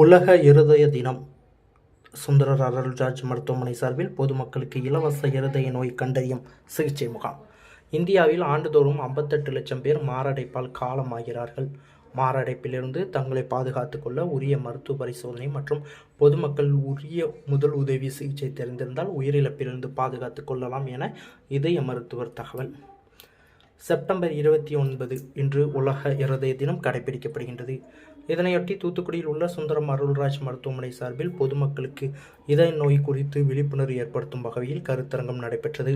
உலக இருதய தினம். சுந்தரர் அருள்ராஜ் மருத்துவமனை சார்பில் பொதுமக்களுக்கு இலவச இருதய நோய் கண்டறியும் சிகிச்சை முகாம். இந்தியாவில் ஆண்டுதோறும் ஐம்பத்தெட்டு லட்சம் பேர் மாரடைப்பால் காலமாகிறார்கள். மாரடைப்பிலிருந்து தங்களை பாதுகாத்துக் கொள்ள உரிய மருத்துவ பரிசோதனை மற்றும் பொதுமக்கள் உரிய முதல் உதவி சிகிச்சை தெரிந்திருந்தால் உயிரிழப்பிலிருந்து பாதுகாத்துக் கொள்ளலாம் என இதய மருத்துவர் தகவல். செப்டம்பர் இருபத்தி ஒன்பது இன்று உலக இருதய தினம் கடைபிடிக்கப்படுகின்றது இதனையொட்டி தூத்துக்குடியில் உள்ள சுந்தரம் அருள்ராஜ் மருத்துவமனை சார்பில் பொதுமக்களுக்கு இதய நோய் குறித்து விழிப்புணர்வு ஏற்படுத்தும் வகையில் கருத்தரங்கம் நடைபெற்றது.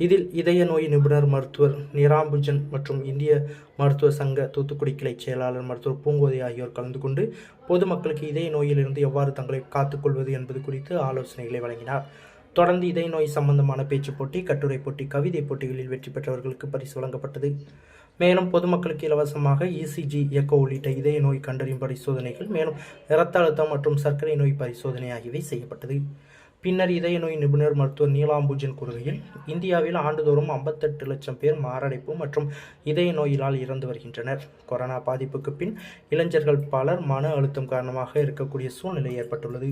இதில் இதய நோய் நிபுணர் மருத்துவர் நிராம்புஜன் மற்றும் இந்திய மருத்துவ சங்க தூத்துக்குடி கிளை செயலாளர் மருத்துவர் பூங்கோதை ஆகியோர் கலந்து கொண்டு பொதுமக்களுக்கு இதய நோயிலிருந்து எவ்வாறு தங்களை காத்துக்கொள்வது என்பது குறித்து ஆலோசனைகளை வழங்கினார். தொடர்ந்து இதய நோய் சம்பந்தமான பேச்சு போட்டி கட்டுரை போட்டி கவிதை போட்டிகளில் வெற்றி பெற்றவர்களுக்கு பரிசு வழங்கப்பட்டது. மேலும் பொதுமக்களுக்கு இலவசமாக இசிஜி எக்கோ உள்ளிட்ட இதய நோய் கண்டறியும் பரிசோதனைகள் மேலும் இரத்த அழுத்தம் மற்றும் சர்க்கரை நோய் பரிசோதனை ஆகியவை செய்யப்பட்டது. பின்னர் இதய நோய் நிபுணர் மருத்துவர் நீலாம்பூஜன் கூறுகையில் இந்தியாவில் ஆண்டுதோறும் ஐம்பத்தெட்டு லட்சம் பேர் மாரடைப்பு மற்றும் இதய நோயினால் இறந்து வருகின்றனர். கொரோனா பாதிப்புக்கு பின் இளைஞர்கள் பலர் மன அழுத்தம் காரணமாக இருக்கக்கூடிய சூழ்நிலை ஏற்பட்டுள்ளது.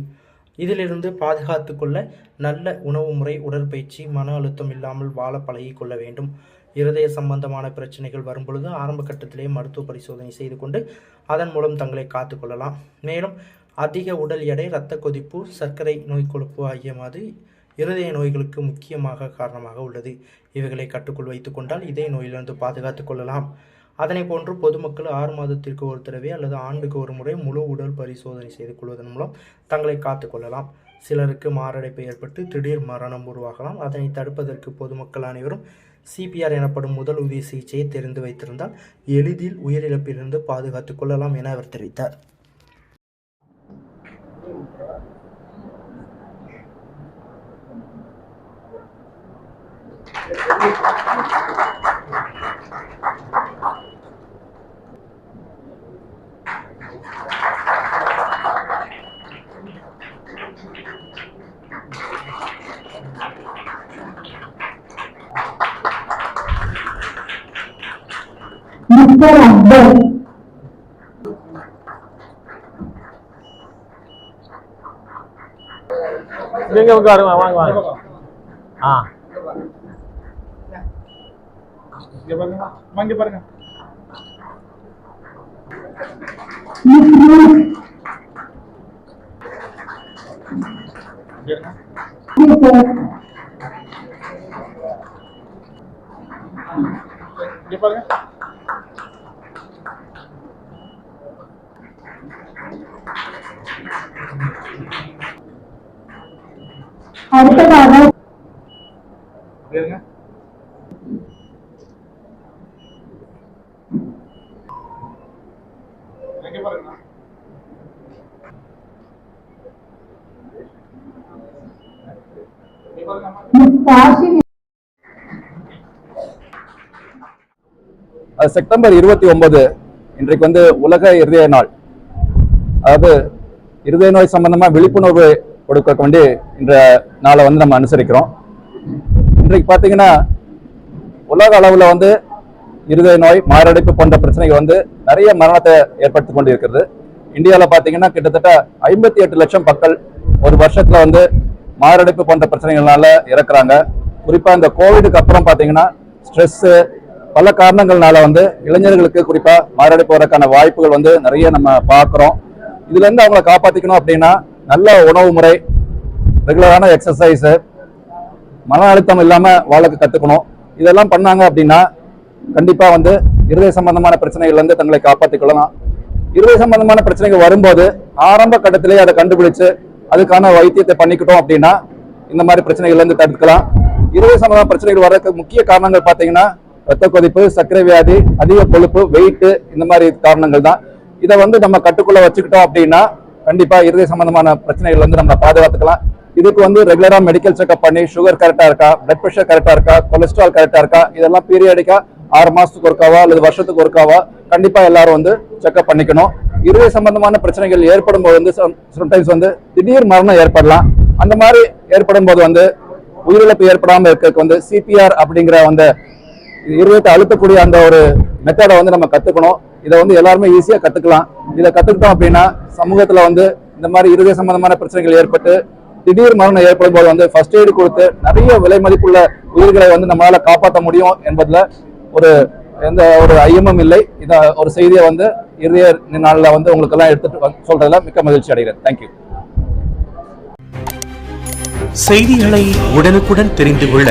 இதிலிருந்து பாதுகாத்து கொள்ள நல்ல உணவு முறை உடற்பயிற்சி மன அழுத்தம் இல்லாமல் வாழ பழகிக்கொள்ள வேண்டும். இருதய சம்பந்தமான பிரச்சனைகள் வரும்பொழுது ஆரம்ப கட்டத்திலே மருத்துவ பரிசோதனை செய்து கொண்டு அதன் மூலம் தங்களை காத்துக்கொள்ளலாம் மேலும் அதிக உடல் எடை இரத்த கொதிப்பு சர்க்கரை நோய் கொழுப்பு ஆகிய மாதிரி இருதய நோய்களுக்கு முக்கியமாக காரணமாக உள்ளது. இவைகளை கட்டுக்குள் வைத்துக்கொண்டால் இதய நோயிலிருந்து பாதுகாத்து கொள்ளலாம். அதனை போன்று பொதுமக்கள் ஆறு மாதத்திற்கு ஒரு தடவை அல்லது ஆண்டுக்கு ஒரு முறை முழு உடல் பரிசோதனை செய்து கொள்வதன் மூலம் தங்களை காத்துக்கொள்ளலாம் சிலருக்கு மாரடைப்பு ஏற்பட்டு திடீர் மரணம் உருவாகலாம். அதனை தடுப்பதற்கு பொதுமக்கள் அனைவரும் சிபிஆர் எனப்படும் முதல் உதவி சிகிச்சையை தெரிந்து வைத்திருந்தால் எளிதில் உயிரிழப்பிலிருந்து பாதுகாத்துக் கொள்ளலாம் என அவர் தெரிவித்தார். மிஸ்டர் அக்பர் இங்க உட்காருங்க வாங்க வாங்க ஆ இங்க பாருங்க அம்மா, இங்க பாருங்க மிஸ் ரூத் இங்க இருங்க. மிஸ்டர் இங்க பாருங்க அது செப்டம்பர் இருபத்தி ஒன்பது இன்றைக்கு வந்து உலக இருதய நாள். அதாவது இருதய நோய் சம்பந்தமா விழிப்புணர்வு கொடுக்க வேண்டி இந்த நாளை வந்து நம்ம அனுசரிக்கிறோம். இன்றைக்கு பார்த்தீங்கன்னா உலக அளவில் வந்து இருதய நோய் மாரடைப்பு போன்ற பிரச்சனைகள் வந்து நிறைய மரணத்தை ஏற்படுத்தி கொண்டு இருக்கிறது இந்தியாவில் பார்த்தீங்கன்னா கிட்டத்தட்ட ஐம்பத்தி எட்டு லட்சம் மக்கள் ஒரு வருஷத்தில் வந்து மாரடைப்பு போன்ற பிரச்சனைகள்னால இறக்குறாங்க. குறிப்பாக இந்த கோவிடுக்கு அப்புறம் பார்த்தீங்கன்னா ஸ்ட்ரெஸ்ஸு பல காரணங்கள்னால வந்து இளைஞர்களுக்கு குறிப்பாக மாரடைப்பு வரக்கான வாய்ப்புகள் வந்து நிறைய நம்ம பார்க்குறோம். இதுல இருந்து அவங்கள காப்பாத்திக்கணும் அப்படின்னா நல்ல உணவு முறை ரெகுலரான எக்ஸசைஸ் மன அழுத்தம் இல்லாம வாழக்கு கத்துக்கணும். இதெல்லாம் பண்ணாங்க அப்படின்னா கண்டிப்பா வந்து இருதய சம்பந்தமான பிரச்சனைகள்ல இருந்து தங்களை காப்பாற்றிக் கொள்ளலாம். இருதய சம்பந்தமான பிரச்சனைகள் வரும்போது ஆரம்ப கட்டத்திலேயே அதை கண்டுபிடிச்சு அதுக்கான வைத்தியத்தை பண்ணிக்கிட்டோம் அப்படின்னா இந்த மாதிரி பிரச்சனைகள்ல இருந்து தடுக்கலாம். இருதய சம்பந்தமான பிரச்சனைகள் வரதுக்கு முக்கிய காரணங்கள் பார்த்தீங்கன்னா ரத்த கொதிப்பு சர்க்கரை வியாதி அதிக கொழுப்பு வெயிட் இந்த மாதிரி காரணங்கள் தான் இதை வந்து நம்ம கட்டுக்குள்ள வச்சுக்கிட்டோம் அப்படின்னா கண்டிப்பா இருதய சம்பந்தமான பிரச்சனைகள் வந்து நம்ம பாதுகாத்துக்கலாம். இதுக்கு வந்து ரெகுலரா மெடிக்கல் செக்அப் பண்ணி சுகர் கரெக்டா இருக்கா பிளட் பிரஷர் கரெக்டா இருக்கா கொலஸ்ட்ரால் கரெக்டா இருக்கா இதெல்லாம் பீரியடிக்கா ஆறு மாசத்துக்கு ஒருக்காவா அல்லது வருஷத்துக்கு ஒருக்காவா கண்டிப்பா எல்லாரும் வந்து செக்அப் பண்ணிக்கணும். இருதய சம்பந்தமான பிரச்சனைகள் ஏற்படும் போது வந்து சம்டைம்ஸ் வந்து திடீர் மரணம் ஏற்படலாம். அந்த மாதிரி ஏற்படும் போது வந்து உயிரிழப்பு ஏற்படாமல் இருக்கிறதுக்கு வந்து சிபிஆர் அப்படிங்கிற அந்த இருதயத்தை அழுத்தக்கூடிய அந்த ஒரு மெத்தடை வந்து நம்ம கத்துக்கணும். இதை வந்து எல்லாருமே ஈஸியா கத்துக்கலாம். இதை கத்துக்கிட்டோம் அப்படின்னா சமூகத்துல வந்து இந்த மாதிரி இருதய சம்பந்தமான பிரச்சனைகள் ஏற்பட்டு திடீர் மரணம் ஏற்படும் போது வந்து ஃபர்ஸ்ட் எய்டு கொடுத்து நிறைய விலை மதிப்புள்ள உயிர்களை வந்து நம்மளால காப்பாற்ற முடியும் என்பதுல ஒரு எந்த ஒரு ஐயமும் இல்லை. இத ஒரு செய்தியை வந்து இருதய நாளில் வந்து உங்களுக்கு எல்லாம் எடுத்துட்டு சொல்றதுல மிக்க மகிழ்ச்சி அடைகிறேன். தேங்க்யூ செய்திகளை உடனுக்குடன் தெரிந்து கொள்ள